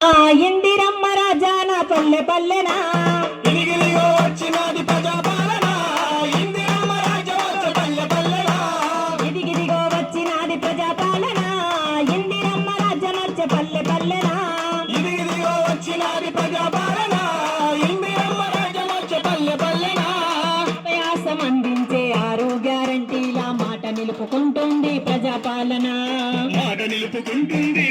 ఆ ఇందిరమ్మ రాజాన పల్లె పల్లెనా? వచ్చినది ప్రజాపాలన. ప్రజాపాలన. ఇందిరమ్మ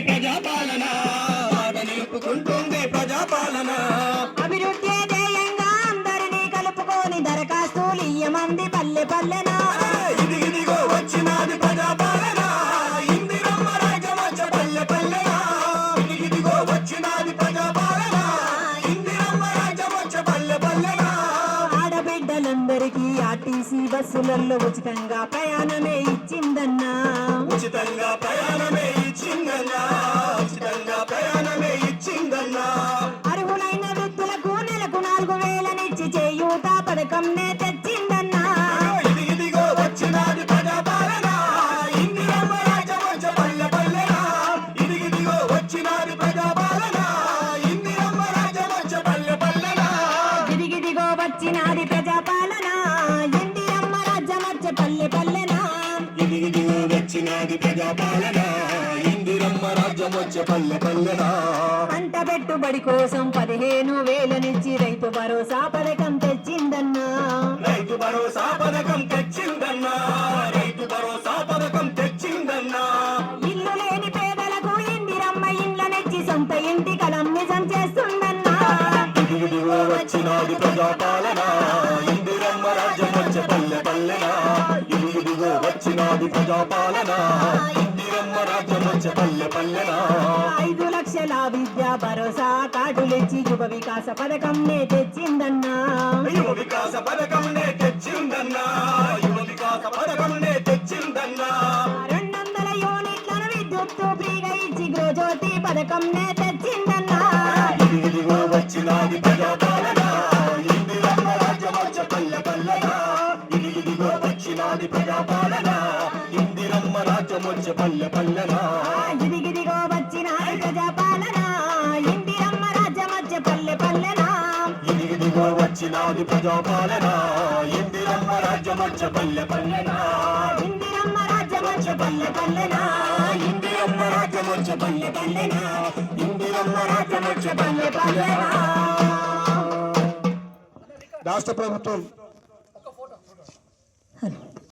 ఆడబిడ్డలందరికీ ఆర్టీసీ బస్సులలో ఉచితంగా ప్రయాణమే ఇచ్చిందన్నా. ఉచితంగా ప్రయాణమే ఇచ్చిందన్నా. ఉచితంగా ప్రయాణమే ఇచ్చిందన్నా. అర్హులైన వృద్ధులకు నెలకు నాలుగు వేలనిచ్చి చేయూత పథకంనే తెచ్చిందన్నా వచ్చినది ప్రజాపాలన? ఇందిరమ్మ రాజ్యం వచ్చే పల్లె పల్లెనా? పంట పెట్టుబడి కోసం పదిహేను వేలనిచ్చి రైతు భరోసా పథకం తెచ్చిందన్నా. రైతు భరోసా పథకం తెచ్చిందన్నా. రైతు భరోసా పథకం తెచ్చిందన్నా. ఇల్లు లేని పేదలకు ఇందిరమ్మ ఇండ్లనిచ్చి సొంత ఇంటి కలం నిజం చేస్తుందన్నా. వచ్చినది ప్రజాపాలన? ఇందిరమ్మ రాజ్యం వచ్చే వచ్చినది ప్రజాపాలన. ఇందిరమ్మ రాజ్యం వచ్చే పల్లె పల్లెనా. ఐదు లక్షల విద్యా భరోసా కార్డులిచ్చి యువ వికాస పథకం నే తెచ్చిందన్నా. యువ వికాస పథకం నే తెచ్చిందన్నా. యువ వికాస పథకం నే తెచ్చిందన్నా. రెండు వందల యూనిట్లను విద్యుత్తు ఫ్రీగా ఇచ్చి గృహజ్యోతి పథకం నే వచ్చినది ప్రజాపాలన ఇందిరమ్మ రాజ్యం వచ్చే పల్లె పల్లెనా. ఇదిగిదిగో వచ్చిన ప్రజాపాలన ఇందిరమ్మ రాజ్యం వచ్చే పల్లె పల్లెనా. ఇదిగిదిగో వచ్చినది ప్రజాపాలన ఇందిరమ్మ రాజ్యం వచ్చే పల్లె పల్లెనా. ఇందిరమ్మ రాజ్యం వచ్చే పల్లె పల్లెనా. ఇందిరమ్మ రాజ్యం వచ్చే పల్లె పల్లెనా. ఇందిరమ్మ రాజ్యం వచ్చే పల్లె పల్లెనా. రాష్ట్ర ప్రభుత్వం